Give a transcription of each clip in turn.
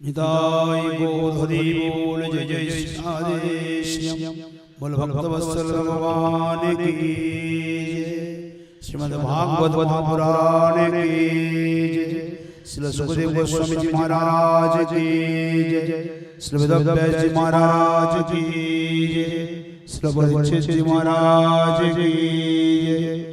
निताय गौर हरि बोल जय जय श्री श्याम बोल भक्त वत्सल भगवान की जय श्रीमद् भागवत पुराण की जय श्री सुखदेव गोस्वामी जी महाराज की जय श्री वेदव्यास जी महाराज की जय श्री परीक्षित जी महाराज की जय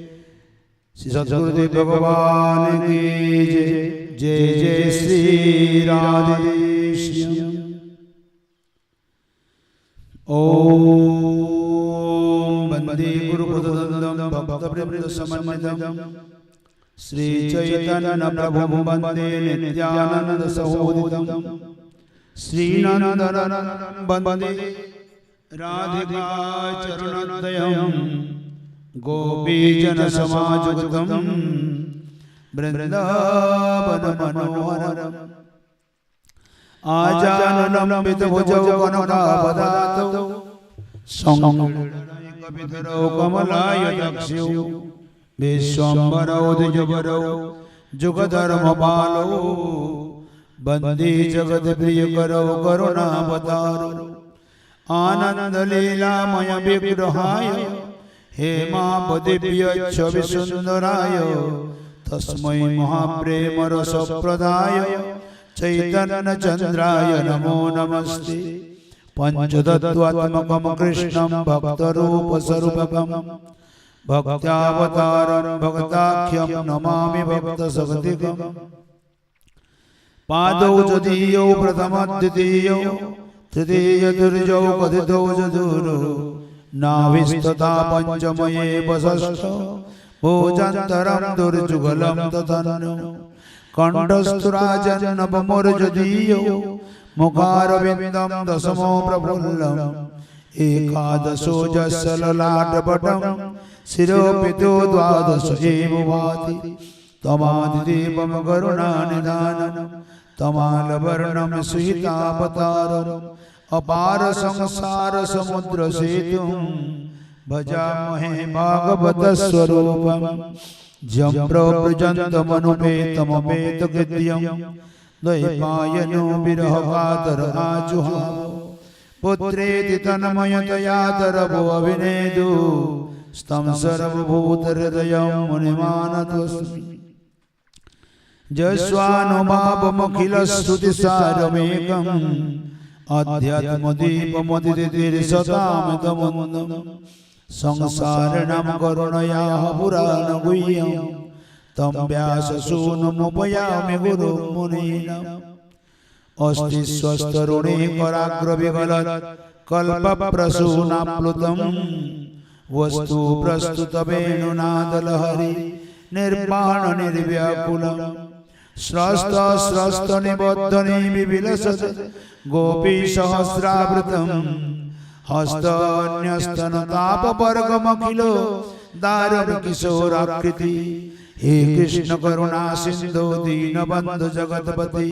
श्री सद्गुरुदेव भगवान की जय जय जय श्री राधेश्यम प्रभु वंदे गुरुपदं भक्तप्रेमसमन्वितं श्रीचैतन्यप्रभुं वंदे वृंदावन मनोहर आजानन आजानलंबित भुजौ कनकापदातौ संगीतरौ कमलाय दक्षौ जुग धर्म जुगधर्मपालौ। बंदी जगत प्रिय करौ करुणावतारौ। आनन्दलीलामय विग्रहाय। हे माँ दिव्य छवि सुंदराय तस्मै महाप्रेमरसप्रदाय चैतन्यचन्द्राय नमो नमस्ते। पञ्चतत्त्वात्मकं कृष्णं भक्तरूपस्वरूपकं। भक्त्यावतारं भक्ताख्यं नमामि भक्तसगतिकम् पादौ चदीयौ प्रथमद्वितीयौ तृतीयतुर्यौ कथितौ चतुर्। नाभिस्तथा पञ्चमये वषष्ठ भोजन्तरं दुर्जुगलं तथनु कण्ठस्थुराजन्नवमुर्जदीयौ मुखारविन्दं दशमो प्रफुल्लम्। एकादशो जस्य ललाटपटं शिरोपितो द्वादश एव भाति तमादिदेवं करुणानिधानं तमालवर्णं सुहितावतारम् अपार संसार समुद्र सेतुं भजामहे भागवतस्वरूपं जम्रोप्रजन्तमनुपेतमपेतकृत्यं दैवायनो विरहभातराजुः पुत्रेति तन्मयतयातरभो अभिनेदु स्तम सर्वभूत हृदय मुनिमान जस्वानुमाखिल स्तं सर्वभूतहृदयं मुनिमानतोऽस्मि जस्वानुभावमखिलस्तुतिसारमेकम् अध्यात्मदीपमतिरिसतामितमुन्दम् संसारिणां करुणयाः पुराणगुह्यं तं व्याससूनुमुपयामि गुरुं मुनीनाम् अस्ति स्वस्तरुणे कराग्रविगलत् कल्पप्रसूनाप्लुतं। वस्तु प्रस्तुतवेणुनादलहरि निर्वाणनिर्व्याकुलम् स्रस्तस्रस्तनिबद्धनि विलसत् गोपीसहस्रावृतम् हस्तन्यस्तनतापवर्गमखिलो दारुण किशोराकृति हे कृष्ण करुणा सिन्धो दीनबन्धु जगत्पति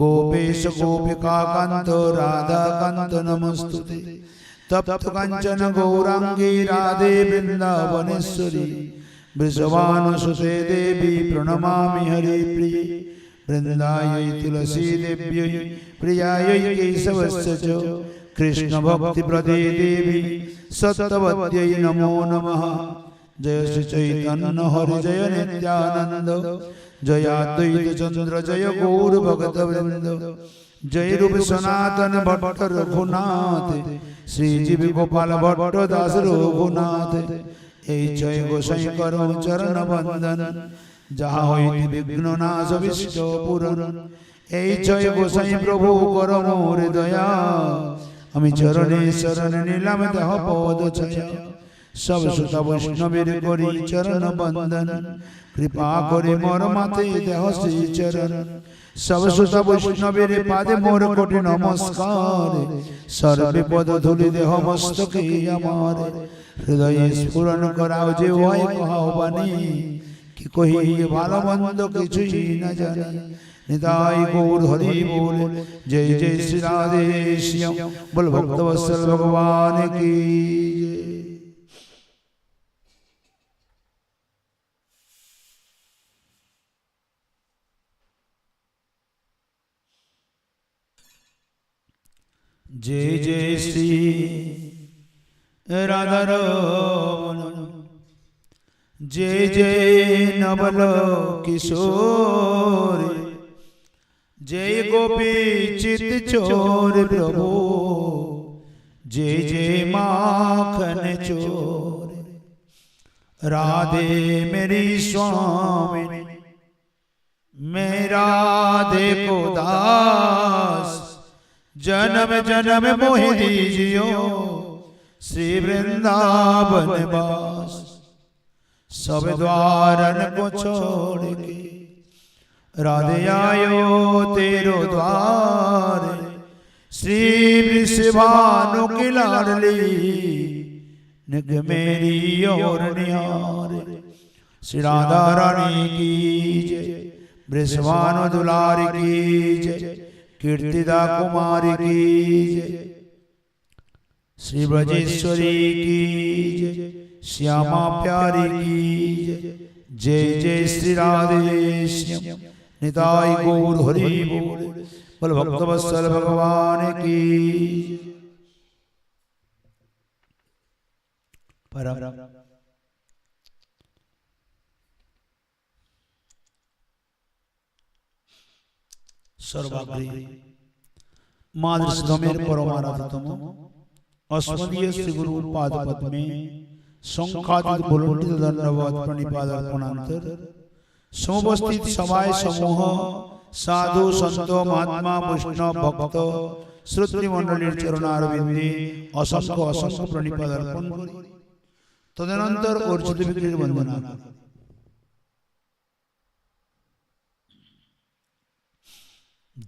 गोपेश गोपिकान्त राधाकान्त नमस्तुते तप्त कञ्चन गौराङ्गी राधे वृन्दावनेश्वरी वृषभानुसुते देवी प्रणमामि हरिप्रिये वृन्दायै तुलसीदेव्यै प्रियायै केशवस्य च कृष्णभक्तिप्रदे देवी सत्यवत्यै नमो नमः जय श्री चैतन्य हरि जय नित्यानन्द जयाद्वैत चन्द्र जय गौर भगतवृन्द जय रूप सनातन भट्ट रघुनाथ শ্রীজীবী গোপাল ভট্ট দাস রঘুনাথ এই জয় গোসাই কর চরণ বন্দন যাহা হইতে বিঘ্ন নাশ বিষ্ট পুরন এই জয় গোসাই প্রভু কর মোর দয়া আমি চরণে শরণ নিলাম দেহ পদ ছয়া। সব সুত বৈষ্ণবের করি চরণ বন্দন কৃপা করে মোর মাতে দেহ শ্রী চরণ। সব সুত বৈষ্ণবের পাদে মোর কোটি নমস্কার। সর্বে পদ ধুলি দেহ মস্তকে আমার। হৃদয়ে স্ফুরণ করাও যে হয় কহাও বাণী কি কহি ভালো মন্দ কিছুই না জানি। निताय गौर हरि बोल। जय जय श्री राधे श्याम बोल भक्तवत्सल भगवान की जय। जय श्री राधा रमन। जय जय नवल किशोरी। जय गोपी चित चोर प्रभु। जय जय माखन चोर। राधे मेरी स्वामी। मैं राधे को दास। जन्म जन्म मोहि दीजियो श्री वृंदावन वास। सब द्वारन को छोड़ के राधे आयो तेरो द्वार। श्री वृषभानु की निग मेरी और निहार। श्री राधा रानी की जय दुलारी की जय कीर्तिदा कुमारी की जय। श्री ब्रजेश्वरी की जय श्यामा प्यारी की जय। जय श्री राधे श्याम निताई गौर हरि बोल। बोल भक्त वत्सल भगवान की। परम। सर्वाग्री। माधुमेर परमाराधतम अस्मदीय श्री गुरु पाद पद में संखादित बोलोटित धन्यवाद प्रणिपाद अर्पणांतर সমবস্থিত সমাজ সমূহ সাধু, সন্ত, মহাত্মা, বৈষ্ণব, ভক্ত, শ্রুতিমণ্ডলীর চরণারবিন্দে অসংখ্য অসংখ্য প্রণিপাদ অর্পণ করি। তদনন্তর অর্জিত বিক্রির বন্দনা।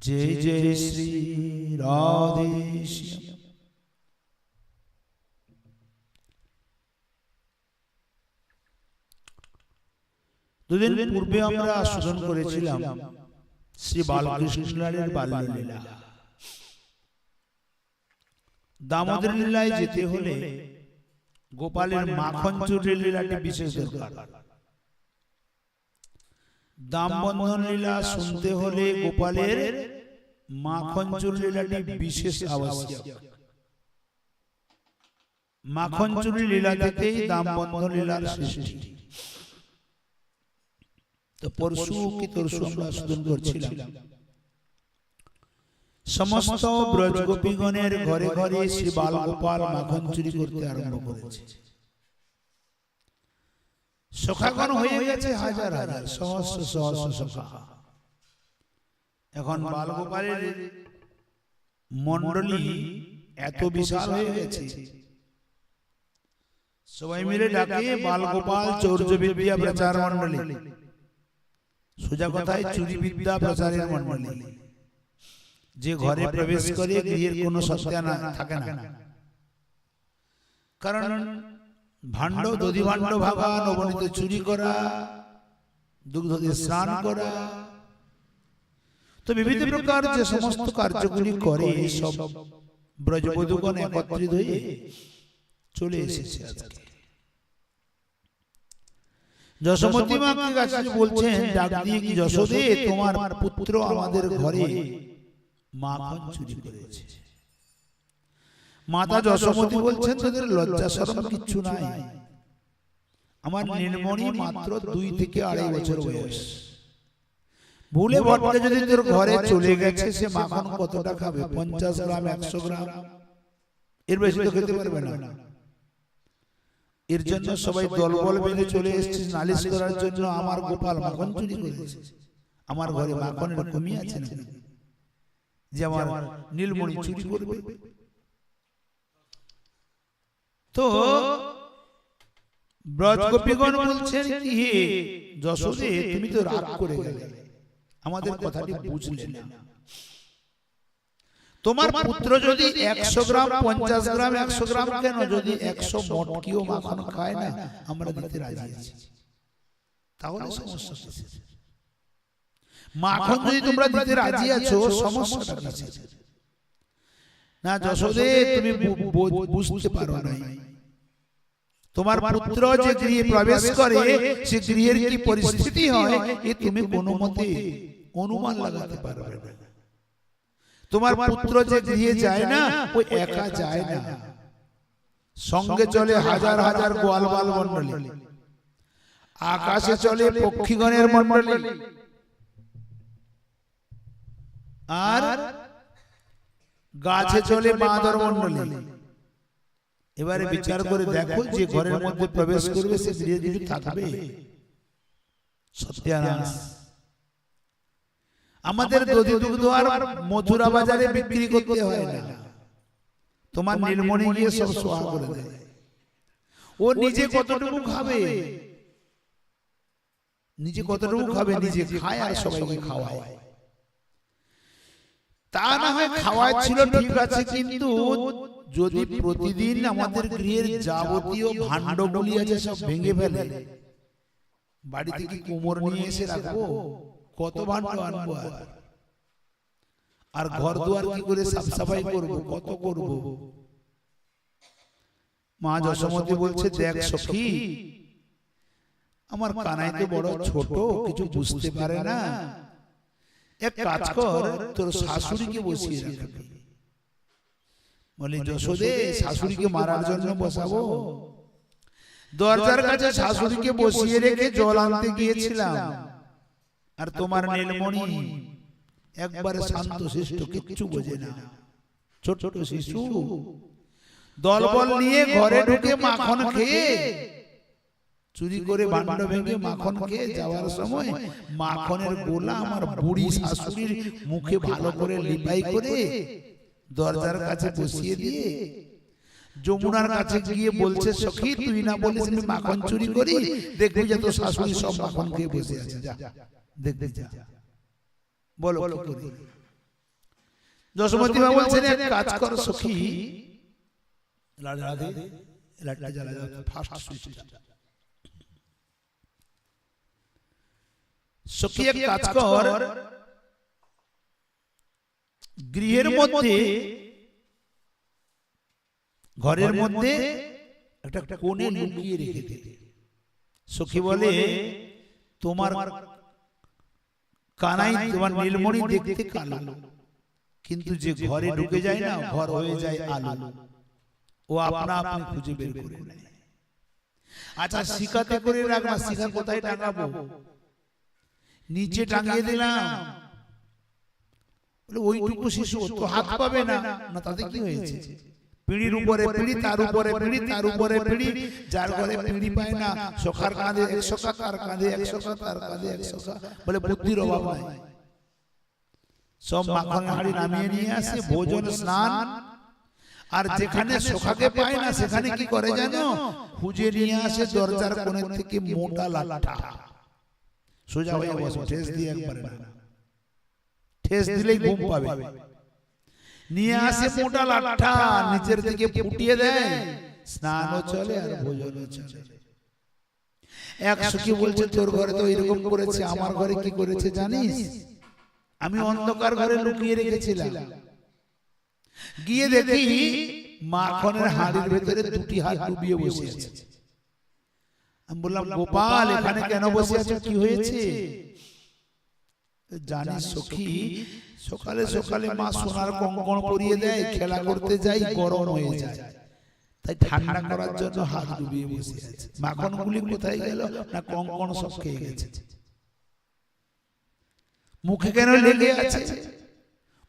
জয় জয়, শ্রী রাধেশ্যাম দুদিন পূর্বে আমরা আস্বাদন করেছিলাম শ্রী বালকৃষ্ণের বাল্যলীলা। দামোদর লীলায় যেতে হলে গোপালের মাখন চুরের লীলাটি বিশেষ দরকার। দামবন্ধন লীলা শুনতে হলে গোপালের মাখন চুর লীলাটি বিশেষ আবশ্যক। মাখন চুরি লীলা থেকেই দামবন্ধন লীলার সৃষ্টি। তো পরশু কি তরশু আমরা আস্বাদন করছিলাম? সমস্ত ব্রজগোপীগণের ঘরে ঘরে শ্রী বালগোপাল মাখন চুরি করতে আরম্ভ করেছে। সখাগণ হয়ে গেছে হাজার হাজার সহস্র সহস্র সখা। এখন বালগোপালের মন্ডলী এত বিশাল হয়ে গেছে। সবাই মিলে ডাকে বালগোপাল চৌর্য বিদ্যা প্রচার মন্ডলী সোজা কথায় চুরি বিদ্যা প্রচারের মন্ডলী যে ঘরে প্রবেশ করে গৃহের কোনো সত্তা না থাকে না। কারণ ভাণ্ড দধি ভাণ্ড ভাবা নবনীত চুরি করা দুগ্ধ দিয়ে স্নান করা। তো বিভিন্ন প্রকার যে সমস্ত কার্যগুলি করে সব ব্রজবধূগণ একত্রিত হয়ে চলে এসেছে আজকে। যশোমতী মাকে কাছে বলছেন ডাক দিয়ে কি যশোদে তোমার পুত্র আমাদের ঘরে? মাখন চুরি করেছে। মাতা যশোমতী বলছেন তোদের লজ্জা শরম কিচ্ছু নাই। আমার নির্মণি মাত্র দুই থেকে আড়াই বছর বয়স। ভুলে ভটকে যদি তোর ঘরে চলে গেছে সে মাখন কতটা খাবে? পঞ্চাশ গ্রাম একশো গ্রাম। এর বেশি তো খেতে পারবে না। এর জন্য সবাই দলবল বেঁধে চলে এসেছে নালিশ করার জন্য আমার গোপাল মাখন চুরি করেছে। আমার ঘরে মাখনের কমি আছে না যে আমার নীলমণি চুরি করবে। তো ব্রজগোপীগণ বলছেন কি যশোদে তুমি তো রাগ করে গেলে। আমাদের কথাটি বুঝলে না। তোমার পুত্র যদি একশো গ্রাম পঞ্চাশ গ্রাম একশো গ্রাম কেন যদি একশো মটকিও মাখন খায় না আমরা দিতে রাজি আছি। তাহলে সমস্যা মাখন যদি তোমরা দিতে রাজি আছো সমস্যাটা? না যশোদে তুমি বুঝতে পারো নাই। তোমার পুত্র যে গৃহে প্রবেশ করে সে গৃহের কি পরিস্থিতি হয়? এ তুমি কোনো মতে অনুমান লাগাতে পারবে না। তোমার পুত্র যে গৃহে যায় না ওই একা যায় না। সঙ্গে চলে হাজার হাজার গোয়াল গোয়ালবাল মন্ডলী আকাশে চলে পক্ষীগণের মন্ডলী আর গাছে চলে বাঁদর মন্ডলী এবারে বিচার করে দেখো যে ঘরের মধ্যে প্রবেশ করবে সে ধীরে ধীরে থাকবে। সত্যানাশ আমাদের দধি দুগ্ধ আর মথুরা বাজারে বিক্রি করতে হয় না। তোমার নীলমণি গিয়ে সব সোহা করে দেয়। ও নিজে কতটুকু খাবে? নিজে কতটুকু খাবে? নিজে খায় আর সবাইকে খাওয়ায়। তা না হয় খাওয়ায় ছিল ঠিক আছে কিন্তু যদি প্রতিদিন আমাদের গৃহের যাবতীয় ভাণ্ডগুলি আছে সব ভেঙে ফেলে বাড়ি থেকে কোমর নিয়ে এসে রাখব? কত ভাণ্ড আনব আর? আর ঘর দুয়ার কি করে সাফ সাফাই করব? কত করব? মা যশোমতী বলছে দেখ সখী আমার কানাই তো বড় ছোট কিছু বুঝতে পারে না। এক কাজ কর তোর শাশুড়িকে বসিয়ে রাখবি। বলে যশোদে শাশুড়িকে মারার জন্য বসাবো? দরজার কাছে শাশুড়িকে বসিয়ে রেখে জল আনতে গিয়েছিলাম। আর তোমার নীলমণি একবারে শান্ত শিষ্ট কিচ্ছু বোঝে না। ছোট ছোট শিশু। দলবল নিয়ে ঘরে ঢুকে মাখন খেয়ে চুরি করে ভাণ্ড ভেঙে মাখন খেয়ে যাওয়ার সময় মাখনের গোলা আমার বুড়ি শাশুড়ির মুখে ভালো করে লিপাই করে দরজার কাছে বসিয়ে দিয়ে যমুনার কাছে গিয়ে বলছে সখী তুই না বলিস আমি মাখন চুরি করি? দেখবি যে তোর শাশুড়ি সব মাখন খেয়ে বসে আছে যা। দেখবি যা বলো করি যশোমতী মা বলছেন এক কাজ কর সখী রাধে জ্বালা সুইচটা সখী এক কাজ কর গৃহের মধ্যে ঘরের মধ্যে একটা কোণে লুকিয়ে রেখে দে সখী বলে তোমার কানাই তোমার নীলমণি দেখতে কালো। কিন্তু যে ঘরে ঢুকে যায় না ঘর হয়ে যায় আলো। ও আপনা আপনি খুঁজে বের করে নেয়। আচ্ছা শিকাতে করে রাখবা শিখা কোথায় টাঙাবো নিচে টাঙিয়ে দিলাম। বলে ওইটুকু শিশু তো হাত পাবে না। না। তাতে কি হয়েছে? পিঁড়ির উপরে পিঁড়ি তার উপরে পিঁড়ি তার উপরে পিঁড়ি যার ঘরে পিঁড়ি পায় না সখার কাঁধে এক সখা তার কাঁধে এক সখা তার কাঁধে এক সখা বলে বুদ্ধির অভাব নাই। সব মাখন হাড়ি নামিয়ে নিয়ে আসে ভোজন স্নান। আর যেখানে সখাকে পায় না সেখানে কি করে জানো? খুঁজে নিয়ে আসে দরজার কোণে থেকে মোটা লাঠা। সোজা হয়ে বসে ঠেস দিয়ে একবার ঠেস দিলেই ঘুম পাবে নিয়ে আসে মোটা লাঠা নিচের দিকে ফুটিয়ে দেয় স্নানও চলে আর ভোজনও চলে। এক সুখী বলছে তোর ঘরে তো এরকম করেছে আমার ঘরে কি করেছে জানিস? আমি অন্ধকার ঘরে লুকিয়ে রেখেছিলাম। গিয়ে দেখি মাখনের হাড়ির ভেতরে দুটি হাত ডুবিয়ে বসে আছে। আমি বললাম গোপাল এখানে কেন বসে আছো? কি হয়েছে? জানিস সখী সকালে সকালে মা সোনার কঙ্কণ পরিয়ে দেয় খেলা করতে যাই গরম হয়ে যায়। তাই ঠান্ডা করার জন্য হাত ডুবিয়ে বসে আছে। মাখনগুলি কোথায় গেল? না কঙ্কণ সব খেয়ে গেছে। মুখে কেন লেগে আছে?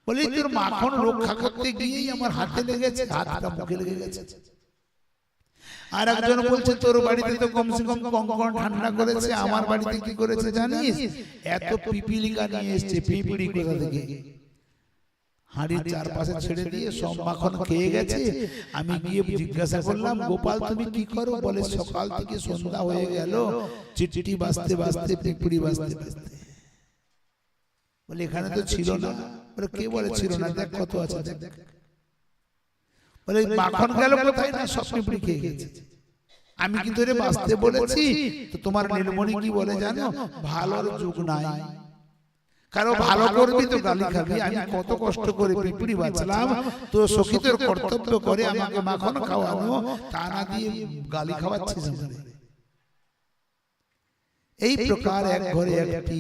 বলি তোর মাখন রক্ষা করতে গিয়েই আমার হাতে লেগেছে হাতটা মুখে লেগে গেছে। আর একজন বলছে তোর বাড়িতে তো কমসে কম কঙ্কন ঠান্ডা করেছে আমার বাড়িতে কি করেছে জানিস? এত পিপিলিকা নিয়ে এসছে পিপিলি কোথা থেকে? হাড়ির চারপাশে ছেড়ে দিয়ে সব মাখন খেয়ে গেছে। আমি গিয়ে জিজ্ঞাসা করলাম গোপাল তুমি কি করো? বলে সকাল থেকে সন্ধ্যা হয়ে গেল চিঠি বাজতে বাজতে পিঁপড়ি বাজতে বাজতে বলে এখানে তো ছিল না। বলে কে বলে ছিল না? দেখ কত আছে দেখ। বলে মাখন গেল কোথায়? না স্বপ্নে পুরি খেয়ে গেছে। আমি কিন্তু ধরে বাঁচতে বলেছি। তো তোমার নীলমণি কি বলে জানো? ভালোর যুগ নাই। কারও ভালো করবি তো গালি খাবি। আমি কত কষ্ট করে পিঁপড়ি বাঁচলাম। তো সখিতের কর্তব্য করে আমাকে মাখন খাওয়ানো। তা না দিয়ে গালি খাওয়াচ্ছিস আমাদের এই প্রকার এক ঘরে একটি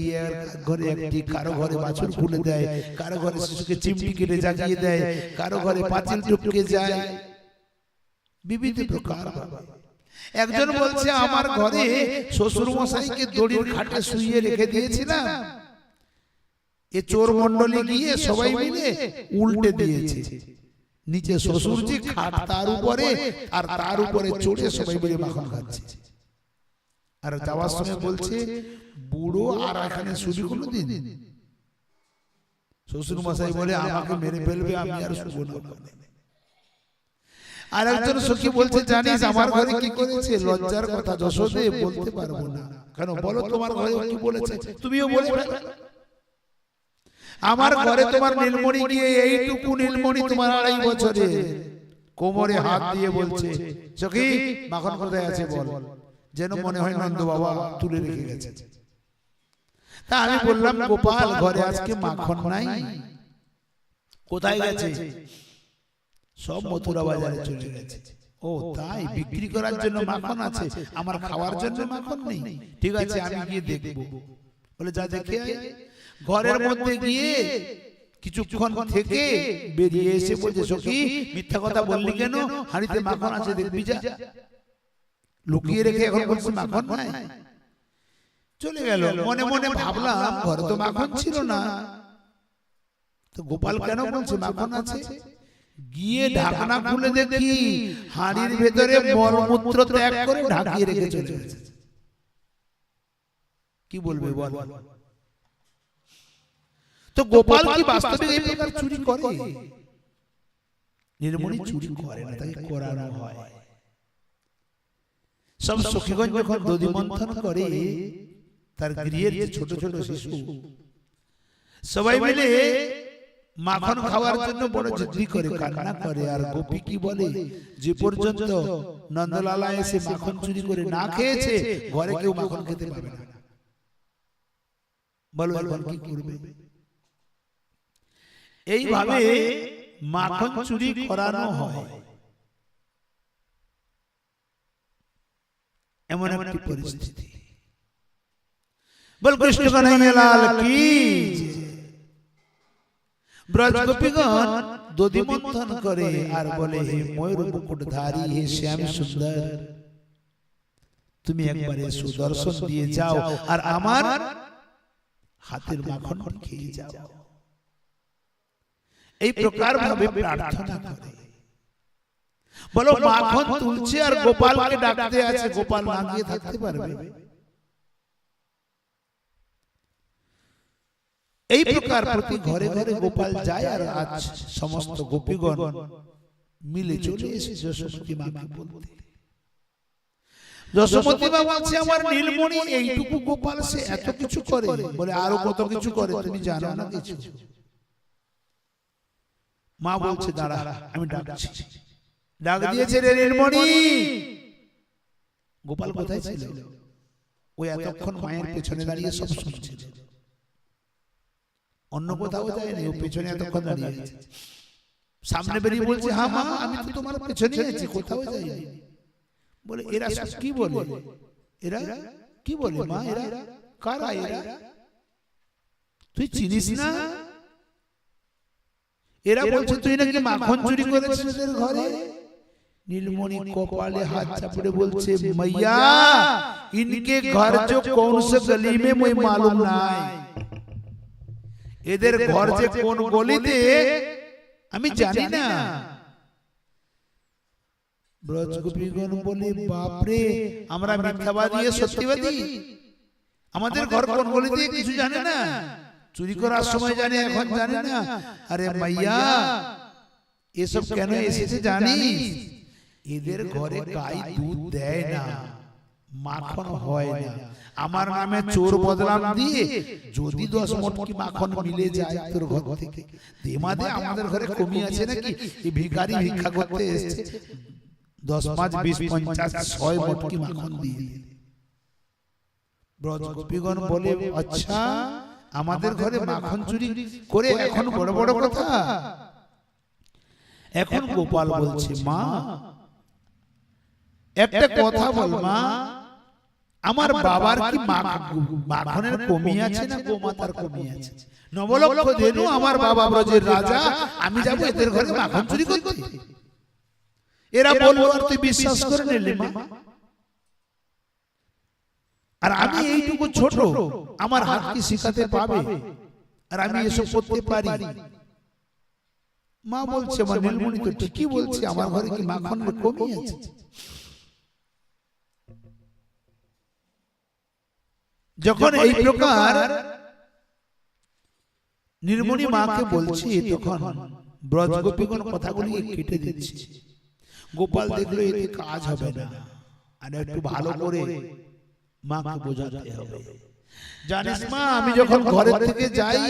ঘরে একটি কারও ঘরে বাছুর খুলে দেয় কারও ঘরে শিশুকে চিমটি কেটে জাগিয়ে দেয় কারও ঘরে পাঁচিল টপকে যায়। বিবিধ প্রকার একজন বলছে আমার ঘরে শ্বশুর মশাইকে দড়ির খাটে শুইয়ে রেখে দিয়েছিলাম। এ চোর মন্ডলে গিয়ে সবাই মিলে উল্টে দিয়েছে। নিচে শ্বশুরজি খাট তার উপরে আর তার উপরে চড়ে সবাই মিলে মাখন খাচ্ছে। আর যাওয়ার সময় বলছে বুড়ো আর এখানে শুবি কোনো দিন। শ্বশুর মশাই বলে আমাকে মেরে ফেলবে আমি আর শুবো না। আর একজন সখী বলছে জানিস আমার ঘরে কি করেছে? লজ্জার কথা যশোদে বলতে পারব না। কেন? বলো তোমার ঘরে কি বলেছে? তুমিও বলে আমার ঘরে তোমার নীলমণি গিয়ে এইটুকু নীলমণি তোমার আড়াই বছরে কোমরে হাত দিয়ে বলছে সখী মাখন কোথায় আছে বল? যেন মনে হয় নন্দ বাবা তুলে রেখে গেছে। তা আমি বললাম গোপাল ঘরে আজকে মাখন নাই? কোথায় গেছে? সব মথুরা বাজারে চলে গেছে। ও তাই? বিক্রি করার জন্য মাখন আছে? আমার খাওয়ার জন্য মাখন নেই। ঠিক আছে আমি গিয়ে দেখব। বলে যা দেখে ঘরের মধ্যে গিয়ে কিছুক্ষণ থেকে বেরিয়ে এসে বলছে সখী মিথ্যা কথা বললি কেন? হাড়িতে মাখন আছে দেখবি যা। লুকিয়ে রেখে এখন বলছে মাখন নাই। চলে গেল। মনে মনে ভাবলাম ঘরে তো মাখন ছিল না। তো গোপাল কেন বলছে মাখন আছে? গিয়ে ঢাকনা খুলে দেখি হাড়ির ভেতরে মলমূত্র ত্যাগ করে ঢাকিয়ে রেখে চলে গেছে কি বলবে বল? তো গোপাল কি বাস্তবে এই প্রকার চুরি করে? নির্মণি চুরি করে না তাকে করানো হয়। সব সখীগঞ্জ যখন দধি মন্থন করে তার গৃহের যে ছোট ছোট শিশু সবাই মিলে মাখন খাওয়ার জন্য বড় জিদ্দি করে কান্না করে আর গোপী কি বলে যে পর্যন্ত নন্দলালা এসে মাখন চুরি করে না খেয়েছে ঘরে কেউ মাখন খেতে পাবে না। বলো এখন কি করবে? এইভাবে মাখন চুরি করানো হয়। এমন একটি পরিস্থিতি। বল কৃষ্ণ কানাইয়ালাল কি ব্রজ গোপীগণ দধি মন্থন করে আর বলে হে ময়ূর মুকুটধারী হে শ্যাম সুন্দর। তুমি একবারে সুদর্শন দিয়ে যাও আর আমার হাতের মাখন খেয়ে যাও। এই প্রকার ভাবে প্রার্থনা করে। বলো মাখন তুলছে আর গোপালকে ডাকতে আছে গোপাল না গিয়ে থাকতে পারবে। এই প্রকার প্রতি ঘরে ঘরে গোপাল যায় আর আজ সমস্ত গোপীগণ মিলে চলে এসে যশোমতী মাকে বলতে। যশোমতী মা বলছে আমার নীলমণি এইটুকু গোপাল সে এত কিছু করে। বলে আরও কত কিছু করে তুমি জানো না কিছু? মা বলছে দাঁড়া আমি ডাকছি। ডাক দিয়েছে রে নীলমণি গোপাল কোথায় ছিল? ওই এতক্ষণ মায়ের পেছনে দাঁড়িয়ে সব শুনছিল। অন্য কোথাও যায়নি ও পেছনে এতক্ষণ দাঁড়িয়ে আছে। সামনে বেরিয়ে বলছে হ্যাঁ মা আমি তো তোমার পেছনে আছি কোথাও যাইনি বলে এরা সব কি বলে? এরা কি বলে? মা এরা কারা এরা? তুই চিনিস না? এরা বলছে তুই নাকি মাখন চুরি করেছিস ঘরে? নীলমণি কপালে হাত চাপড়ে বলছে মাইয়া ইনকে ঘর যে কোন সে গলি মে মই মালুম নাই। এদের ঘর যে কোন গলিতে আমি জানি না। ব্রজগোপীগণ বলে বাপরে আমরা মিথ্যাবাদী সত্যবাদী? আমাদের ঘর কোন গলিতে কিছু জানে না? চুরি করার সময় জানে এখন জানে না। আরে মাইয়া এসব কেন এসেছে জানিস? এদের ঘরে গাই দুধ দেয় না মাখন হয় না। আমার নামে চোর বদলাম দিয়ে যদি দশ মটকি মাখন মিলে যায় তোর ঘর থেকে। দেমাদে আমাদের ঘরে কমি আছে নাকি? এই ভিখারি ভিক্ষা করতে এসেছে। দশ পাঁচ বিশ পঞ্চাশ ছয় মটকি মাখন দিয়ে দিল। ব্রজ গোপীগণ বলে আচ্ছা আমাদের ঘরে মাখন চুরি করে এখন বড় বড় কথা। এখন গোপাল বলছে মা একটা কথা বল মা আমার বাবার কি মাখনের কমি আছে না গোমাতার কমি আছে? নবলক্ষ ধেনু আমার বাবা ব্রজের রাজা। আমি যাব এদের ঘরে মাখন চুরি করতে। এরা বলব আর তুই বিশ্বাস করে নিলি মা। আর আমি এইটুকু ছোট আমার হাত কি শিখাতে পাবে? আর আমি এসব করতে পারি। মা বলছে আমার নীলমণি তো ঠিকই বলছে আমার ঘরে কি মাখনের কমি আছে? যখন এই প্রকার নির্মণি মাকে বলছি তখন ব্রজগোপীগণ কথাগুলি কেটে দিচ্ছে। গোপাল দেখল এতে কাজ হবে না। আর একটু ভালো করে মাকে বোঝাতে হবে। জানিস মা আমি যখন ঘরের থেকে যাই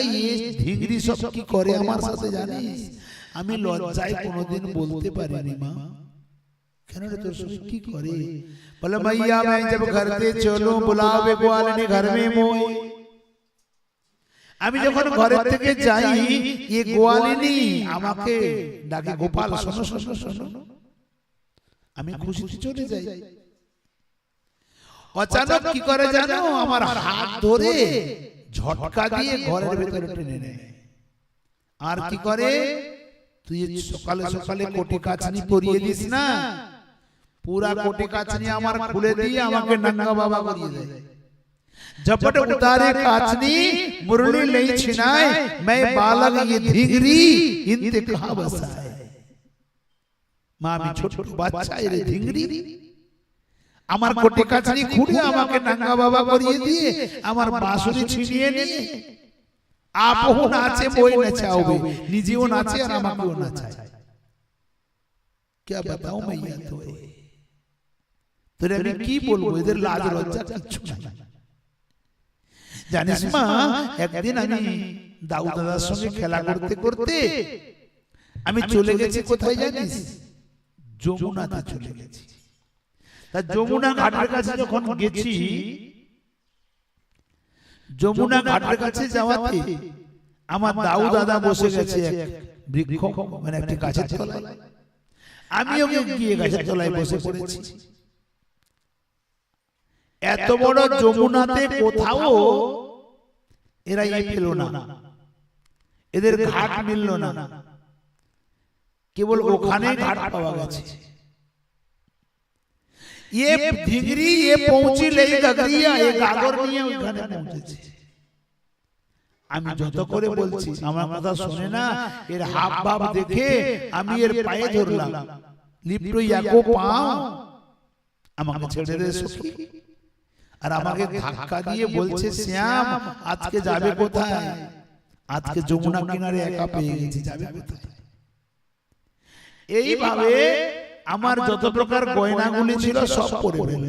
এই সব কি করে আমার সাথে জানিস? আমি লজ্জায় কোনোদিন বলতে পারিনি মা। কেন রে তোর সঙ্গে কি করে বলে मैया मैं जब घर से चलूं बुलावे ग्वालिनी घर में मोय আমি যখন ঘরের থেকে যাই এ গোয়ালিনী আমাকে ডাকে গোপাল শোনো শোনো শোনো আমি খুশিতে চলে যাই অচানক কি করে জানো আমার হাত ধরে ঝটকা দিয়ে ঘরের ভেতরে টেনে নেয় আর কি করে তুই সকালে সকালে কোটি কাছনি পরিয়ে দিস না पूरा कोटी काचनी আমার খুলে দিয়ে আমাকে নঙ্গা বাবা করিয়ে দেয় झपट उतारे काचनी मुरली नहीं छिनाए मैं बालक ये धिंगरी इनते कहा बसाए মা আমি ছোট বাচ্চা এর ধিংরি আমার কোটি কাছনি খুঁড়ে আমাকে নাঙ্গা বাবা করিয়ে দিয়ে আমার বাঁশুরি ছিনিয়ে নিয়ে আপহু নাচে বই নাচাওবে নিজেও নাচে আর আমাকেও নাচায় क्या बताऊं मैं ये तो তোরে আমি কি বলব? এদের লাজ লজ্জা কিচ্ছু নাই জানিস মা একদিন আমি দাউ দাদার সঙ্গে খেলা করতে করতে আমি চলে গেছি কোথায় জানিস? যমুনাতে চলে গেছি। তা যমুনা ঘাটের কাছে যখন গেছি যমুনা ঘাটের কাছে যাওয়াতে আমার দাউ দাদা বসে গেছে এক বৃক্ষ মানে একটি গাছের তলায়। আমিও গিয়ে গাছের তলায় বসে পড়েছি। এত বড় যমুনাতে কোথাও এরা এই পেল না এদের ঘাট মিলল না কেবল ওখানে ঘাট পাওয়া গেছে ये धिंगरी ये पहुंची লেই গগরিয়া এ গাগর নিয়ে ওখানে পৌঁছেছে আমি যত করে বলছি আমার কথা শুনে না এর হাব ভাব দেখে আমি এর পায়ে ধরলাম লিপ্ট ইয়াকো পাও আমাকে ছেড়ে দে সখী আর আমাকে ধাক্কা দিয়ে বলছে শ্যাম আজকে যাবে কোথায়? আজকে যমুনা কিনারে একা পেয়ে গেছি যাবে কোথায়? এইভাবে আমার যত প্রকার গয়নাগুলি ছিল সব পরে ফেলল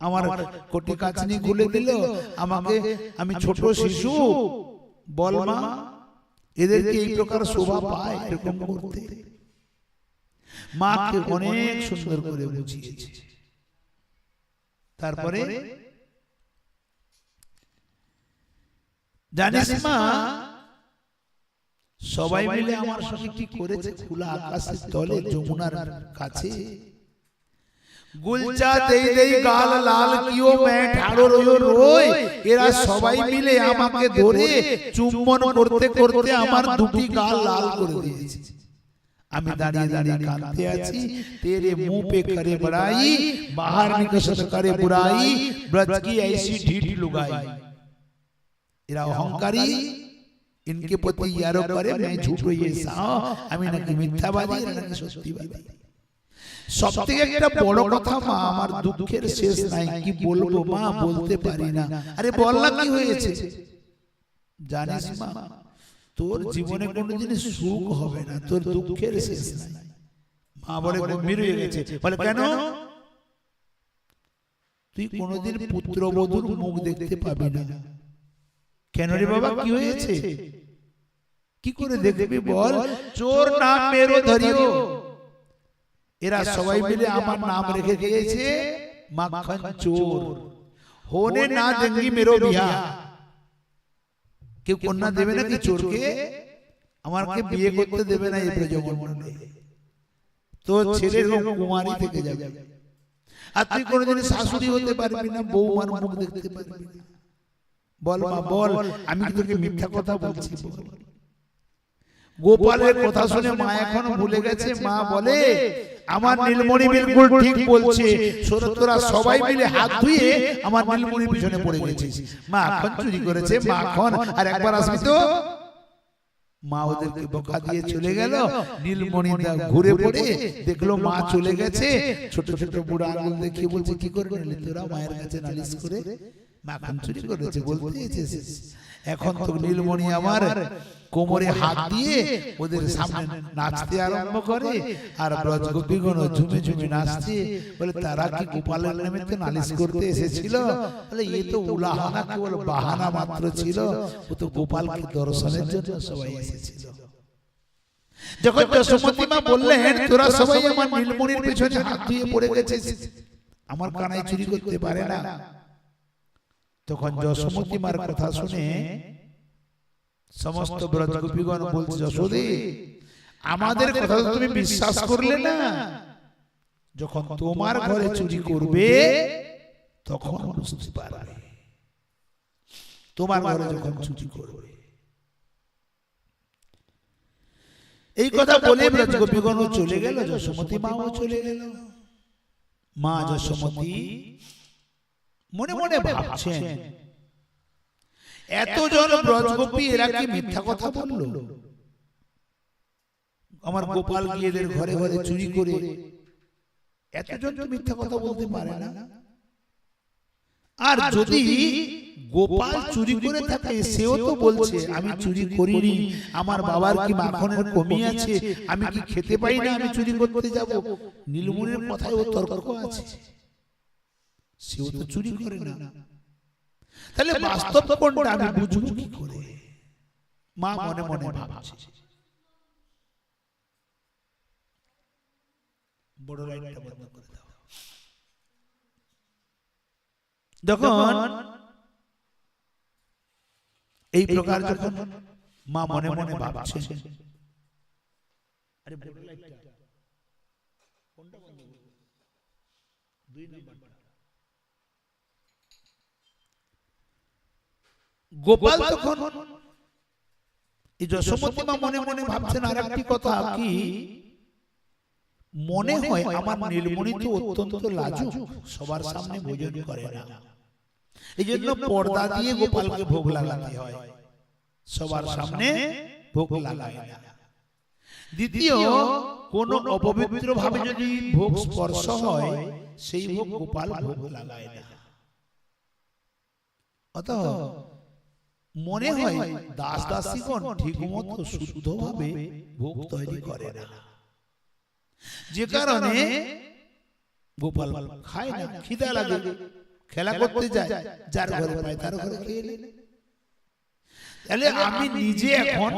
আমার কোটি কাচনি খুলে দিল আমাকে আমি ছোট শিশু বল মা এদেরকে এই প্রকার শোভা পায় এরকম করতে। মাকে অনেক সুন্দর করে বুঝিয়েছে। তারপরে জানিস মা সবাই মিলে আমার সঙ্গে কি করেছে? খোলা আকাশের তলে যমুনার কাছে। গুলচা দেই দেই গাল লাল কিও মে ঠাড়ো রইও রই এরা সবাই মিলে আমাকে ধরে চুম্বন করতে করতে আমার দুটি গাল লাল করে দিয়েছে। আমি দাঁড়িয়ে দাঁড়িয়ে কাঁদতে আছি তেরে मुंह पे करे बड़ाई बाहर निकसत करे बुराई ब्रज की ऐसी ढीठ लुगाई এরা অহংকারী ইনকে প্রতি ইয়ারো করে मैं झूठ ये साओ আমি নাকি মিথ্যাবাদী এরা নাকি সত্যিবাদী সব থেকে একটা বড় কথা মা আমার দুঃখের শেষ নাই কি বলবো মা বলতে পারি না আরে বল না কি হয়েছে জানিস মা তোর জীবনে কোনোদিন সুখ হবে না তোর দুঃখের শেষ নাই। মা বলে গম্ভীর হয়ে গেছে। বলে কেন? তুই কোনোদিন পুত্রবধূর মুখ দেখতে পাবি না। কেন রে বাবা? কি হয়েছে? কি করে দেখবি বল? চোর নাম মেরো ধরিও। এরা সবাই মিলে আমার নাম রেখে দিয়েছে মাখন চোর। হোনে না দেঙ্গি মেরো বিহা। কেউ কন্যা দেবে নাকি চোরকে আমাকে বিয়ে করতে দেবে না এই ব্রজমণ্ডলে তো ছেলের কুমারী থেকে যাবে। আর তুই কোনোদিন শাশুড়ি হতে পারবি না বৌমার মুখ দেখতে পারবি না। বল মা বল আমি তোকে মিথ্যা কথা বলছি গোপালের কথা শুনে মা এখন ভুলে গেছে মা বলে আমার নীলমণি বিলকুল ঠিক বলছে। তোরা সবাই মিলে হাত ধুয়ে আমার নীলমণির পিছনে পড়ে গেছিস মা এখন চুরি করেছে মা এখন আর একবার আসবি তো। মা ওদেরকে বোকা দিয়ে চলে গেল। নীলমণি দা ঘুরে পড়ে দেখল মা চলে গেছে। ছোট ছোট বুড়া আঙুল দেখিয়ে বলছে কি করে নিলি তোরা মায়ের কাছে নালিশ করে? মাখন চুরি করেছে বলতে এসেছিস। এখন তো নীলমণি আমার কোমরে হাত দিয়ে ওদের সামনে নাচতে আরম্ভ করে আর ব্রজগোপীগণ ঝুমে ঝুমে নাচছে বলে তারা কি গোপালের নামে তো নালিশ করতে এসেছিল? বলে এ তো উলাহানা কেবল বাহানা মাত্র ছিল। ও তো গোপালকে দর্শনের জন্য সবাই এসেছিল। যখন যশোমতী মা বললেন তোরা সবাই আমার নীলমণির পেছনে হাত ধুয়ে পড়ে গেছিস। আমার কানাই চুরি করতে পারে না। তখন যশোমতী মার কথা শুনে সমস্ত ব্রজগোপীগণ বলছে যশোদে আমাদের কথা তুমি বিশ্বাস করলে না। যখন তোমার ঘরে চুরি করবে তখন বুঝতে পারবে। তোমার ঘরে যখন চুরি করবে। এই কথা বলে ব্রজগোপীগণ চলে গেল যশোমতী মাও চলে গেল। মা যশোমতী মনে মনে ভাবছেন এতজন ব্রজগোপী এরা কি মিথ্যা কথা বলল? আমার গোপাল গিয়ে এদের ঘরে ঘরে চুরি করে। এতজন তো মিথ্যা কথা বলতে পারে না। আর যদি গোপাল চুরি করে থাকে সেও তো বলছে আমি চুরি করিনি আমার বাবার কি মাখনের কমি আছে? আমি কি খেতে পাই না? আমি চুরি করতে যাব? নীলমণির কথায় ও তর্ক আছে। সেও তো চুরি করে না। তাহলে বাস্তব কোনটা আমি বুঝব কি করে? মা মনে মনে ভাবছে। বড় লাইটটা বন্ধ করে দাও। যখন এই প্রকার যখন মা মনে মনে ভাবছে আরে বড় লাইটটা কোনটা বন্ধ করব? দুই নাম্বারটা। গোপাল তখন এই যশোমতী মা মনে মনে ভাবছেন আর একটি কথা কি? মনে হয় আমার নীলমণি তো অত্যন্ত লাজুক সবার সামনে ভোজন করে না। এই জন্য পর্দা দিয়ে গোপালকে ভোগ লাগাতে হয়। সবার সামনে ভোগ লাগায় না। দ্বিতীয় কোন অপবিত্র ভাবে যদি ভোগ স্পর্শ হয় সেই ভোগ গোপাল ভোগ লাগায় না। অতঃ মনে হয় দাস দাসীগণ ঠিক মতো শুদ্ধভাবে ভোগ তৈরি করে না। যে কারণে গোপাল খায় না খিদা লাগে খেলা করতে যায় যার ঘরে পায় তার ঘরে খেয়ে নেয়। তাহলে আমি নিজে এখন